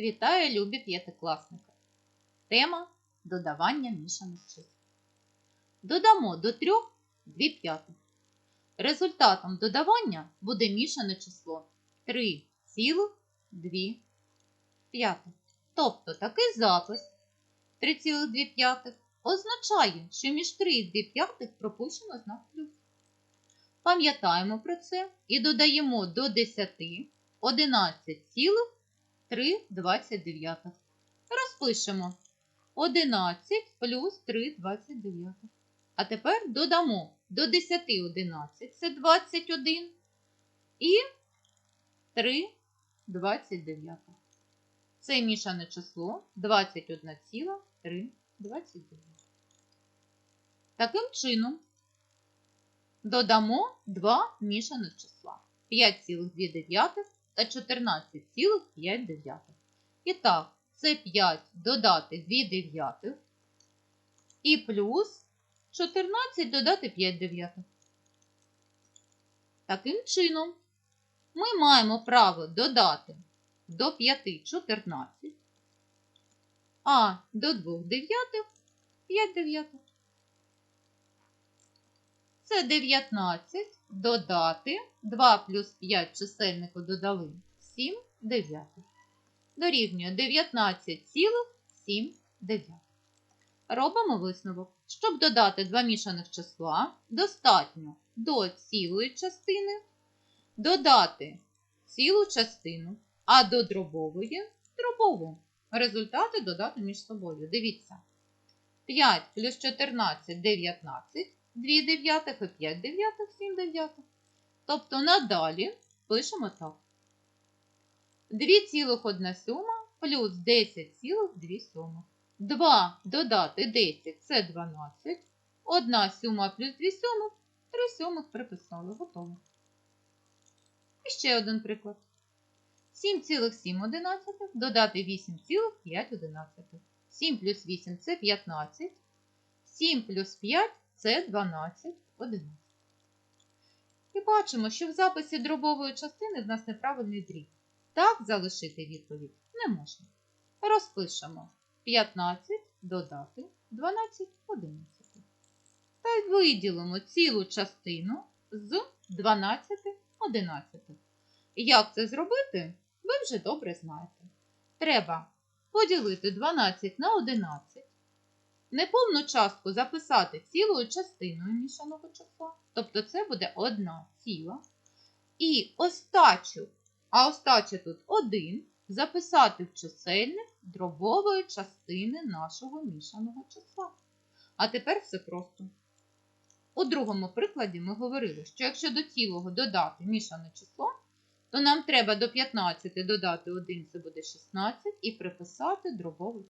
Вітаю, любі п'ятикласники! Тема додавання мішаних чисел. Додамо до 3 2 п'ятих. Результатом додавання буде мішане число 3,2 п'ятих. Тобто такий запис 3,2 п'ятих означає, що між 3 і 2 п'ятих пропущено знак плюс. Пам'ятаємо про це і додаємо до 10 11,329. Розпишемо 11 плюс 3,29. А тепер додамо до 10 11, це 21 і 3,29. Це мішане число 21,329. Таким чином, додамо два мішаних числа 5,2 та 14,5. І так, це 5 додати 2 дев'ятих і плюс 14 додати 5 дев'ятих. Таким чином, ми маємо право додати до 5 14, а до 2 дев'ятих 5 дев'ятих. Це 19 додати 2 плюс 5 чисельнику додали 7 дев'ятих. Дорівнює 19,7 дев'ятих. Робимо висновок. Щоб додати два мішаних числа, достатньо до цілої частини додати цілу частину, а до дробової дробову. Результати додати між собою. Дивіться. 5 плюс 14 19, 2 дев'ятих і 5 дев'ятих, 7 дев'ятих. Тобто надалі пишемо так. 2,1 сьома плюс 10,2 сьомих. 2 додати 10 це 12. 1 сьома плюс 2 сьомих, 3 сьомих приписали. Готово. І ще один приклад. 7,7 додати 8,5. 7 плюс 8 це 15. 7 плюс 5 це 12 11. І бачимо, що в записі дробової частини в нас неправильний дріб. Так залишити відповідь не можна. Розпишемо 15 додати 12 11. Та й виділимо цілу частину з 12 11. Як це зробити, ви вже добре знаєте. Треба поділити 12 на 11. Неповну частку записати цілою частиною мішаного числа. Тобто це буде 1 ціла. І остачу, а остача тут 1, записати в чисельник дробової частини нашого мішаного числа. А тепер все просто. У другому прикладі ми говорили, що якщо до цілого додати мішане число, то нам треба до 15 додати 1, це буде 16, і приписати дробову